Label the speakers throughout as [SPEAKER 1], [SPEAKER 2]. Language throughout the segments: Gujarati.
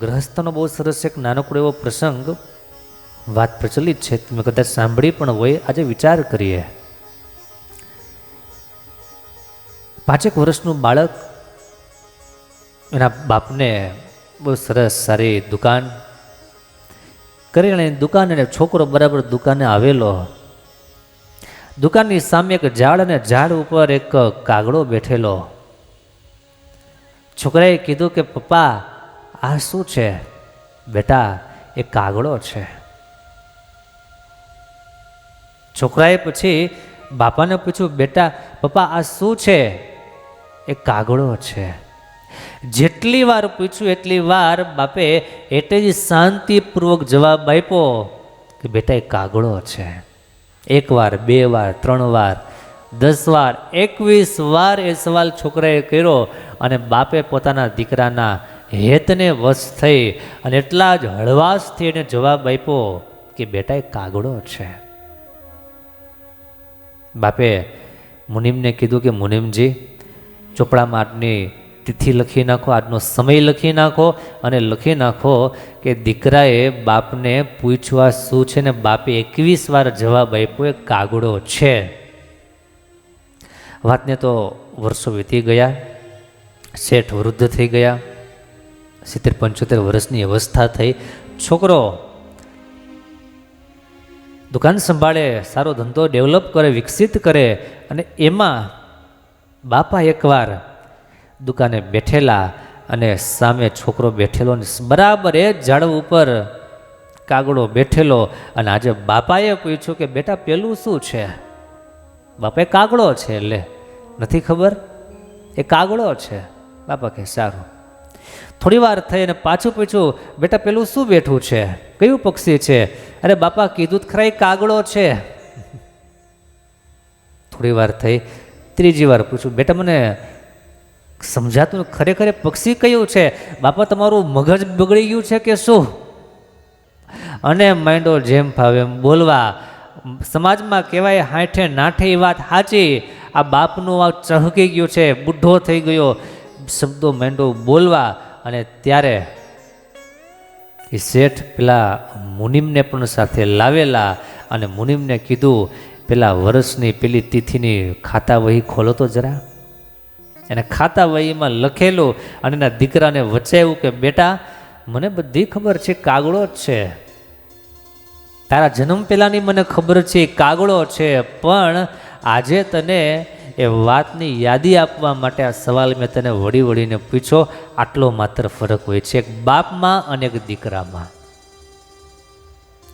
[SPEAKER 1] ગ્રહસ્થનો બહુ સરસ એક નાનકડો એવો પ્રસંગ, વાત પ્રચલિત છે, તમે કદાચ સાંભળી પણ હોય, આજે વિચાર કરીએ. પાંચેક વર્ષનું બાળક, એના બાપને બહુ સરસ સારી દુકાન કરીને દુકાન અને છોકરો બરાબર દુકાને આવેલો. દુકાનની સામે એક ઝાડ અને ઝાડ ઉપર એક કાગડો બેઠેલો. છોકરાએ કીધું કે, પપ્પા આ શું છે? બેટા, એ કાગડો છે. છોકરાએ પછી બાપાને પૂછ્યું, બેટા, પપ્પા, આ શું છે? એ કાગડો છે. જેટલી વાર પૂછ્યું, એટલી વાર બાપે એટલે જ શાંતિપૂર્વક જવાબ આપ્યો કે, બેટા, એ કાગડો છે. એક વાર, બે વાર, ત્રણ વાર, દસ વાર, એકવીસ વાર એ સવાલ છોકરાએ કર્યો અને બાપે પોતાના દીકરાના હેતને વશ થઈ અને એટલા જ હળવાશથી એને જવાબ આપ્યો કે, બેટા, એ કાગડો છે. બાપે મુનિમને કીધું કે, મુનિમજી ચોપડામાં માટની તિથિ લખી નાખો, આજનો સમય લખી નાખો અને લખી નાખો કે દીકરાએ બાપને પૂછવા શું છે ને બાપે એકવીસ વાર જવાબ આપ્યો, એ કાગડો છે. વાતને તો વર્ષો વીતી ગયા, શેઠ વૃદ્ધ થઈ ગયા સિત્તેર પંચોતેર વર્ષની અવસ્થા થઈ. છોકરો દુકાન સંભાળે, સારો ધંધો ડેવલપ કરે, વિકસિત કરે અને એમાં બાપા એકવાર દુકાને બેઠેલા અને સામે છોકરો બેઠેલો ને બરાબર એ ઝાડ ઉપર કાગડો બેઠેલો અને આજે બાપાએ પૂછ્યું કે, બેટા, પેલું શું છે? બાપા, એ કાગડો છે. એટલે નથી ખબર? એ કાગડો છે. બાપા કે સારું. થોડી વાર થઈ અને પાછું પૂછ્યું, બેટા, પેલું શું બેઠું છે? કયું પક્ષી છે? અરે, બાપા, કીધું જ ખરા કાગડો છે. થોડી વાર થઈ, ત્રીજી વાર પૂછ્યું, બેટા, મને સમજાતું ખરેખર પક્ષી કયું છે? બાપા, તમારું મગજ બગડી ગયું છે કે શું? અને માંડો, જેમ ફાવે એમ બોલવા. સમાજમાં કહેવાય, હાઠે નાઠે એ વાત સાચી. આ બાપનું આ ચહકી ગયું છે, બુઢો થઈ ગયો. શબ્દો મેંડો બોલવા અને ત્યારે એ શેઠ પેલા મુનિમને પણ સાથે લાવેલા અને મુનિમને કીધું, પેલા વર્ષની પેલી તિથિની ખાતા વહી ખોલો તો જરા. એને ખાતા વહીમાં લખેલું અને એના દીકરાને વચાવ્યું કે, બેટા, મને બધી ખબર છે કાગડો જ છે. તારા જન્મ પહેલાંની મને ખબર છે એ કાગડો છે, પણ આજે તને એ વાતની યાદી આપવા માટે આ સવાલ મેં તને વળી વળીને પૂછ્યો, આટલો માત્ર ફરક હોય છે એક બાપમાં અને એક દીકરામાં.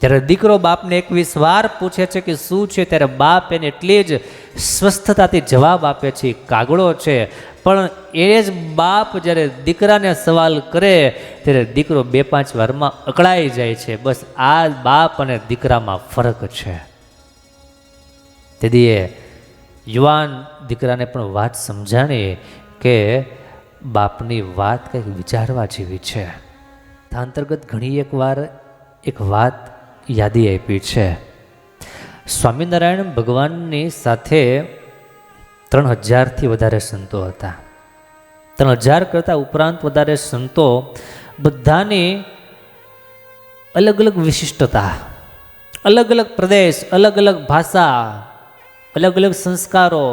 [SPEAKER 1] જ્યારે દીકરો બાપને એકવીસ વાર પૂછે છે કે શું છે, ત્યારે બાપ એને એટલી જ સ્વસ્થતાથી જવાબ આપે છે કાગળો છે. પણ એ જ બાપ જ્યારે દીકરાને સવાલ કરે, ત્યારે દીકરો બે પાંચ વારમાં અકળાઈ જાય છે, બસ આ બાપ અને દીકરામાં ફરક છે. તેથી યુવાન દીકરાને પણ વાત સમજાણી કે બાપની વાત કંઈક વિચારવા જેવી છે. અંતર્ગત ઘણી એક વાર એક વાત યાદી આપી છે. સ્વામિનારાયણ ભગવાનની સાથે ત્રણ હજારથી વધારે સંતો હતા. ત્રણ હજાર કરતાં ઉપરાંત વધારે સંતો બધાની અલગ અલગ વિશિષ્ટતા, અલગ અલગ પ્રદેશ, અલગ અલગ ભાષા અલગ અલગ સંસ્કારો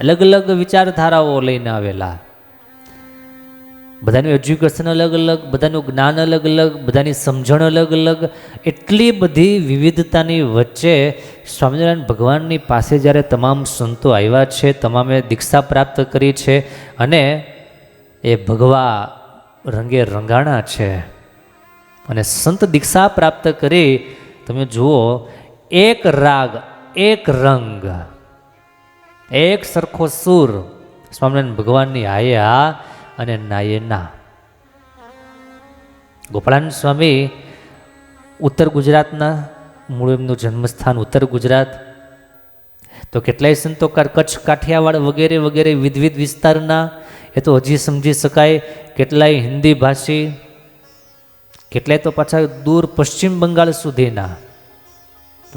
[SPEAKER 1] અલગ અલગ વિચારધારાઓ લઈને આવેલા. બધાનું એજ્યુકેશન અલગ અલગ બધાનું જ્ઞાન અલગ અલગ બધાની સમજણ અલગ અલગ એટલી બધી વિવિધતાની વચ્ચે સ્વામિનારાયણ ભગવાનની પાસે જ્યારે તમામ સંતો આવ્યા છે, તમામે દીક્ષા પ્રાપ્ત કરી છે અને એ ભગવા રંગે રંગાણા છે અને સંત દીક્ષા પ્રાપ્ત કરી, તમે જુઓ, એક રાગ એક રંગ. એક સરખો સુર. સ્વામિનારાયણ ભગવાનની આયા અને નાયે ના ગોપાળાનંદ સ્વામી ઉત્તર ગુજરાતના, મૂળ એમનું જન્મસ્થાન ઉત્તર ગુજરાત. તો કેટલાય સંતોકાર કચ્છ, કાઠિયાવાડ વગેરે વગેરે વિધવિધ વિસ્તારના, એ તો હજી સમજી શકાય, કેટલાય હિન્દી ભાષી, કેટલાય તો પાછા દૂર પશ્ચિમ બંગાળ સુધીના.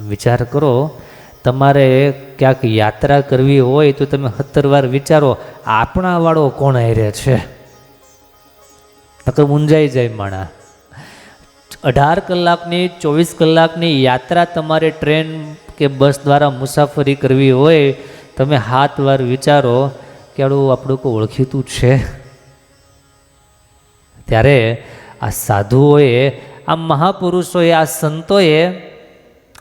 [SPEAKER 1] વિચાર કરો તમારે ક્યાંક યાત્રા કરવી હોય તો તમે સત્તર વાર વિચારો આપણા વાળો કોણ હારે છે? નકર મૂંઝાઈ જાય માણા. અઢાર કલાકની, ચોવીસ કલાકની યાત્રા તમારે ટ્રેન કે બસ દ્વારા મુસાફરી કરવી હોય, તમે હાથ વાર વિચારો કે આડું આપણું કોઈ ઓળખીતું છે? ત્યારે આ સાધુઓએ, આ મહાપુરુષોએ, આ સંતોએ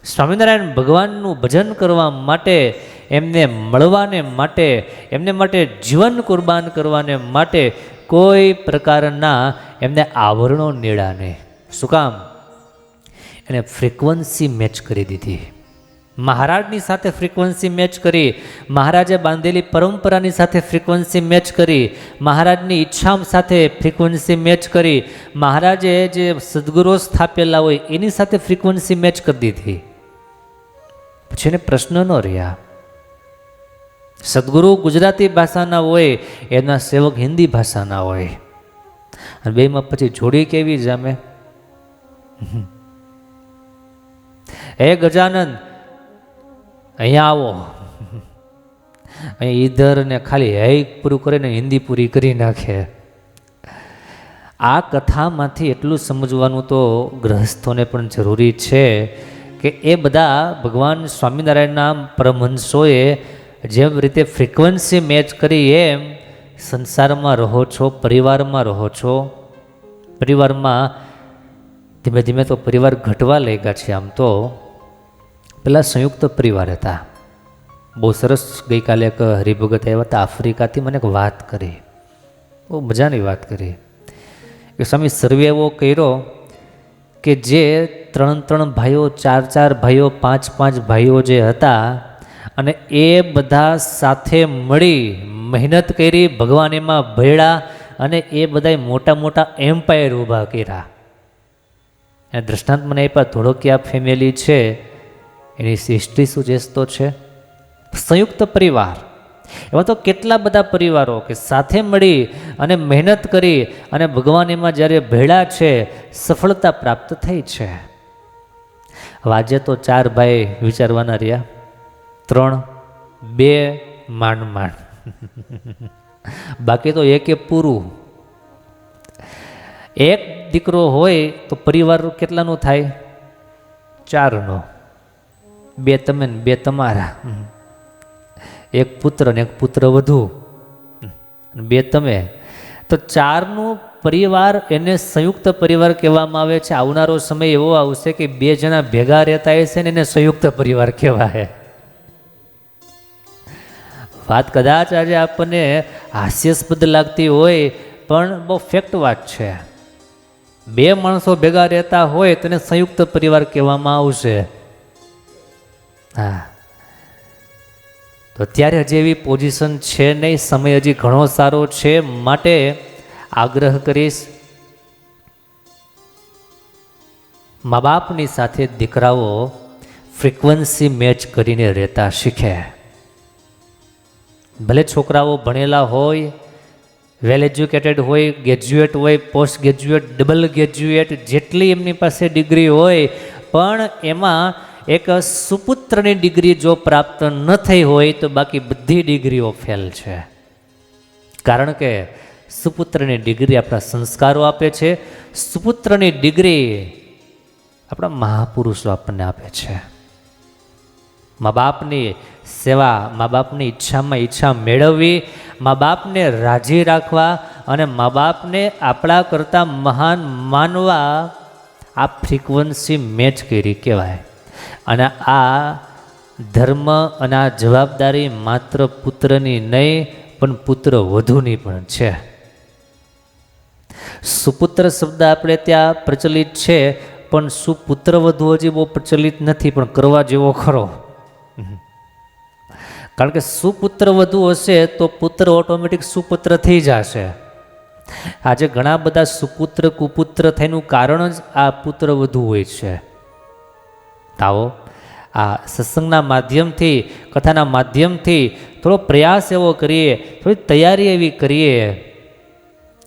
[SPEAKER 1] સ્વામિનારાયણ ભગવાનનું ભજન કરવા માટે, એમને મળવાને માટે, એમને માટે જીવન કુરબાન કરવાને માટે કોઈ પ્રકારના એમને આવરણો નીડા નહીં શું કામ? એને ફ્રિકવન્સી મેચ કરી દીધી. મહારાજની સાથે ફ્રિકવન્સી મેચ કરી, મહારાજે બાંધેલી પરંપરાની સાથે ફ્રિકવન્સી મેચ કરી, મહારાજની ઈચ્છા સાથે ફ્રિકવન્સી મેચ કરી, મહારાજે જે સદગુરો સ્થાપેલા હોય એની સાથે ફ્રિકવન્સી મેચ કરી દીધી. પછી એને પ્રશ્ન ન રહ્યા. સદગુરુ ગુજરાતી ભાષાના હોય, એના સેવક હિન્દી ભાષાના હોય. અને બેમાં પછી જોડી કેવી જામે? હે ગજાનંદ, અહીંયા આવો. અહીં ઈધર ને ખાલી હૈ પૂરું કરીને હિન્દી પૂરી કરી નાખે. આ કથામાંથી એટલું સમજવાનું તો ગ્રહસ્થોને પણ જરૂરી છે કે એ બધા ભગવાન સ્વામિનારાયણના પરમહંસોએ જેમ રીતે ફ્રિકવન્સી મેચ કરી એમ સંસારમાં રહો છો, પરિવારમાં રહો છો. પરિવારમાં ધીમે ધીમે તો પરિવાર ઘટવા લાગ્યા છે આમ તો. પહેલાં સંયુક્ત પરિવાર હતા. બહુ સરસ ગઈકાલે એક હરિભગત આવ્યા હતા આફ્રિકાથી મને એક વાત કરી. બહુ મજાની વાત કરી. કે સ્વામી સર્વે એવો કર્યો કે જે ત્રણ ત્રણ ભાઈઓ, ચાર ચાર ભાઈઓ, પાંચ પાંચ ભાઈઓ જે હતા અને એ બધા સાથે મળી મહેનત કરી, ભગવાન એમાં ભેળા અને એ બધાય મોટા મોટા એમ્પાયર ઊભા કર્યા. એ દ્રષ્ટાંત મને આપ્યા ધોળકિયા ફેમિલી છે? એની હિસ્ટ્રી શું જેસતો છે. સંયુક્ત પરિવાર. એવા તો કેટલા બધા પરિવારો કે સાથે મળી અને મહેનત કરી અને ભગવાન એમાં જ્યારે ભેળા છે સફળતા પ્રાપ્ત થઈ છે. વાજે તો ચાર ભાઈ વિચારવાના રહ્યા. ત્રણ, બે, માંડ માંડ. બાકી તો એકે પૂરું. એક દીકરો હોય તો પરિવાર કેટલાનો થાય? ચારનો. બે તમે ને બે તમારા. એક પુત્ર ને એક પુત્ર વધુ. બે તમે. તો ચારનું પરિવાર એને સંયુક્ત પરિવાર કહેવામાં આવે છે. આવનારો સમય એવો આવશે કે બે જણા ભેગા રહેતા હશે ને એને સંયુક્ત પરિવાર કહેવાય. વાત કદાચ આજે આપણને હાસ્યાસ્પદ લાગતી હોય, પણ બહુ ફેક્ટ વાત છે. બે માણસો ભેગા રહેતા હોય તેને સંયુક્ત પરિવાર કહેવામાં આવશે. હા. તો અત્યારે હજી એવી પોઝિશન છે નહીં. સમય હજી ઘણો સારો છે. માટે આગ્રહ કરીશ. મા બાપની સાથે દીકરાઓ ફ્રીક્વન્સી મેચ કરીને રહેતા શીખે. ભલે છોકરાઓ ભણેલા હોય, વેલ એજ્યુકેટેડ હોય, ગ્રેજ્યુએટ હોય, પોસ્ટ ગ્રેજ્યુએટ, ડબલ ગ્રેજ્યુએટ, જેટલી એમની પાસે ડિગ્રી હોય, પણ એમાં એક સુપુત્રની ડિગ્રી જો પ્રાપ્ત ન થઈ હોય તો બાકી બધી ડિગ્રીઓ ફેલ છે. કારણ કે સુપુત્રની ડિગ્રી આપણા સંસ્કારો આપે છે. સુપુત્રની ડિગ્રી આપણા મહાપુરુષો આપણને આપે છે. મા બાપની સેવા, મા બાપની ઈચ્છામાં ઈચ્છા મેળવવી, મા બાપને રાજી રાખવા અને મા બાપને આપણા કરતાં મહાન માનવા આ ફ્રીક્વન્સી મેચ કરી કહેવાય. અને આ ધર્મ અને આ જવાબદારી માત્ર પુત્રની નહીં, પણ પુત્ર વધુની પણ છે. સુપુત્ર શબ્દ આપણે ત્યાં પ્રચલિત છે, પણ સુપુત્ર વધુ હજી બહુ પ્રચલિત નથી, પણ કરવા જેવો ખરો. કારણ કે સુપુત્ર વધુ હશે તો પુત્ર ઓટોમેટિક સુપુત્ર થઈ જશે. આજે ઘણા બધા સુપુત્ર કુપુત્ર થઈનું કારણ જ આ પુત્ર વધુ હોય છે. આવો, આ સત્સંગના માધ્યમથી, કથાના માધ્યમથી થોડો પ્રયાસ એવો કરીએ, થોડી તૈયારી એવી કરીએ.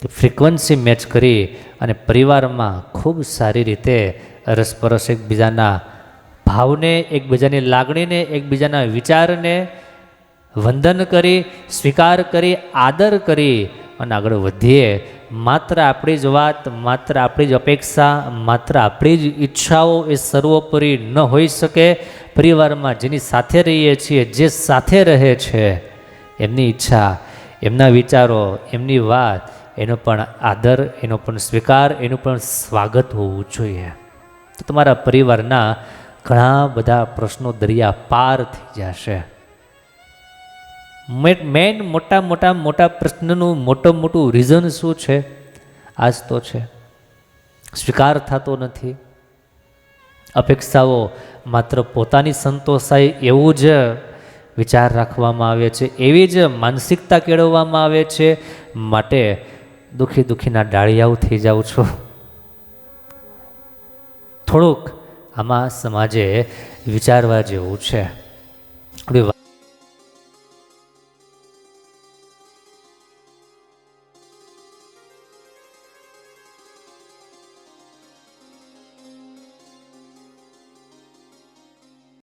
[SPEAKER 1] ફ્રીક્વન્સી મેચ કરી અને પરિવારમાં ખૂબ સારી રીતે અરસપરસ એકબીજાના ભાવને, એકબીજાની લાગણીને, એકબીજાના વિચારને વંદન કરી, સ્વીકાર કરી, આદર કરી અને આગળ વધીએ. માત્ર આપણી જ વાત, માત્ર આપણી જ અપેક્ષા, માત્ર આપણી જ ઈચ્છાઓ એ સર્વોપરી ન હોઈ શકે. પરિવારમાં જેની સાથે રહીએ છીએ, જે સાથે રહે છે, એમની ઈચ્છા, એમના વિચારો, એમની વાત એનો પણ આદર, એનો પણ સ્વીકાર, એનું પણ સ્વાગત હોવું જોઈએ. તો તમારા પરિવારના ઘણા બધા પ્રશ્નો દરિયા પાર થઈ જશે. મેન મોટા મોટા મોટા પ્રશ્નનું મોટું મોટું રીઝન શું છે? આ જ તો છે. સ્વીકાર થતો નથી. અપેક્ષાઓ માત્ર પોતાની સંતોષાય એવું જ વિચાર રાખવામાં આવે છે, એવી જ માનસિકતા કેળવવામાં આવે છે. માટે દુઃખી દુઃખીના ડાળિયાઓ થઈ જાઉં છું. થોડુંક આમાં સમાજે વિચારવા જેવું છે.